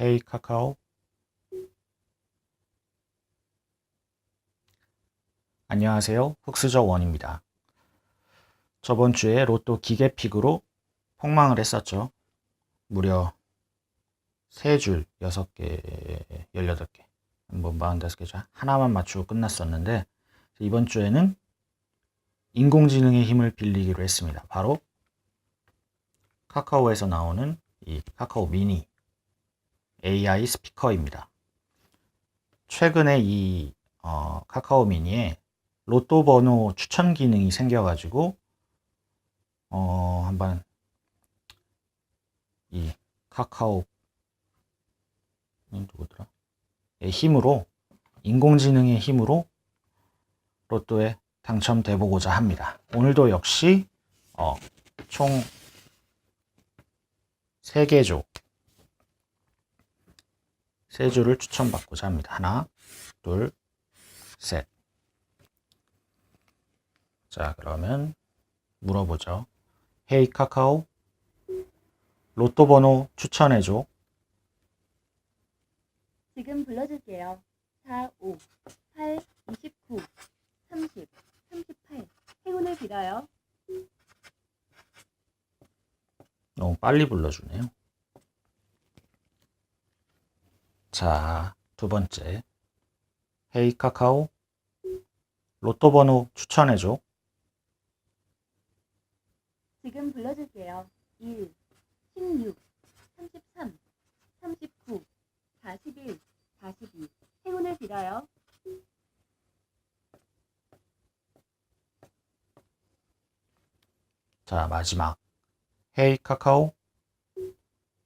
헤이 카카오 안녕하세요. 흑수저 원입니다. 저번 주에 로또 기계픽으로 폭망을 했었죠. 무려 3줄, 6개, 18개, 뭐 45개 중 하나만 맞추고 끝났었는데 이번 주에는 인공지능의 힘을 빌리기로 했습니다. 바로 카카오에서 나오는 이 카카오 미니 AI 스피커입니다. 최근에 이 어, 카카오 미니에 로또 번호 추천 기능이 생겨가지고 어, 한번 이 카카오 이 누구더라? 의 힘으로 인공지능의 힘으로 로또에 당첨돼 보고자 합니다. 오늘도 역시 어, 총 3개조 3주를 추천받고자 합니다. 하나, 둘, 셋. 자, 그러면 물어보죠. 헤이 카카오, 로또 번호 추천해줘. 지금 불러줄게요. 4, 5, 8, 29, 30, 38. 행운을 빌어요. 너무 빨리 불러주네요. 자, 두 번째. 헤이 카카오, 로또 번호 추천해 줘. 지금 불러줄게요. 1, 16, 33, 39, 41, 42. 행운을 빌어요. 자, 마지막. 헤이 카카오,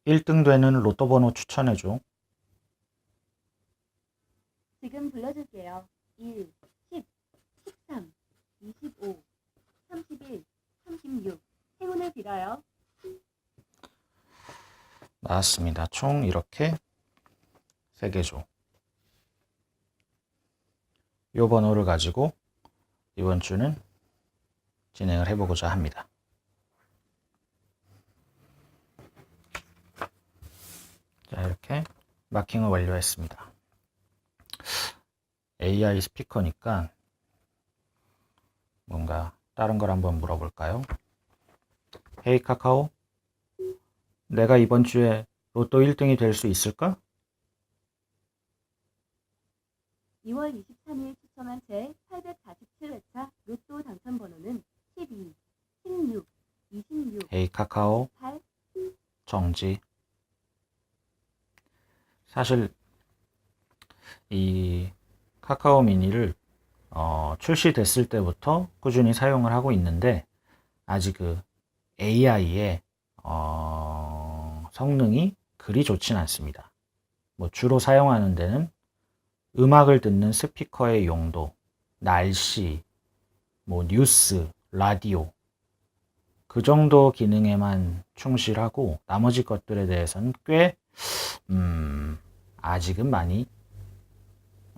1등 되는 로또 번호 추천해 줘. 지금 불러줄게요. 1, 10, 13, 25, 31, 36. 행운을 빌어요. 나왔습니다. 총 이렇게 3개죠. 요 번호를 가지고 이번 주는 진행을 해보고자 합니다. 자, 이렇게 마킹을 완료했습니다. AI 스피커니까 뭔가 다른 걸 한번 물어볼까요? 헤이 카카오, 내가 이번 주에 로또 1등이 될 수 있을까? 2월 23일 추첨한 제 847회차 로또 당첨 번호는 12, 16, 26, 헤이 카카오, 8, 정지. 사실 이 카카오 미니를 어, 출시됐을 때부터 꾸준히 사용을 하고 있는데 아직 그 AI의 어, 성능이 그리 좋진 않습니다. 뭐 주로 사용하는 데는 음악을 듣는 스피커의 용도, 날씨, 뭐 뉴스, 라디오 그 정도 기능에만 충실하고 나머지 것들에 대해서는 꽤 음, 아직은 많이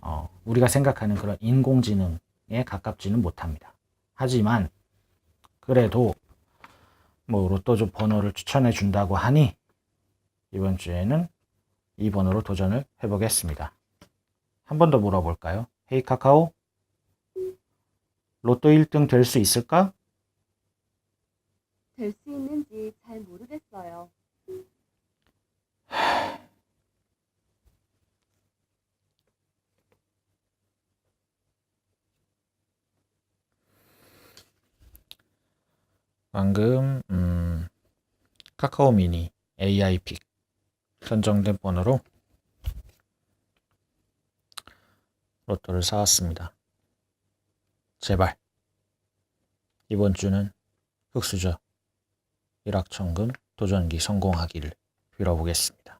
어, 우리가 생각하는 그런 인공지능에 가깝지는 못합니다. 하지만 그래도 뭐 로또조 번호를 추천해 준다고 하니 이번 주에는 이 번호로 도전을 해보겠습니다. 한 번 더 물어볼까요? 헤이 카카오 로또 1등 될 수 있을까? 될 수 있는지 잘 모르겠어요. 방금 음, 카카오 미니 AI 픽 선정된 번호로 로또를 사왔습니다. 제발 이번 주는 흑수저 일확천금 도전기 성공하기를 빌어보겠습니다.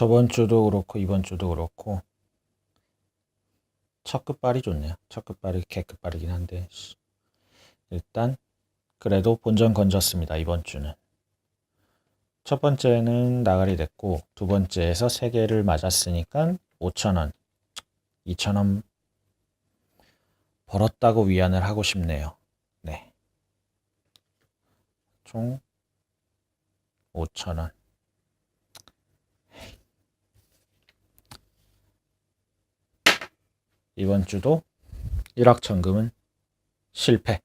저번 주도 그렇고 이번 주도 그렇고 첫 끝발이 좋네요. 첫 끝발이 개 끝발이긴 한데 씨. 일단 그래도 본전 건졌습니다. 이번 주는 첫 번째는 나가리 됐고 두 번째에서 세 개를 맞았으니까 5천 원, 2천 원 벌었다고 위안을 하고 싶네요. 네, 총 5천 원. 이번 주도 일확천금은 실패.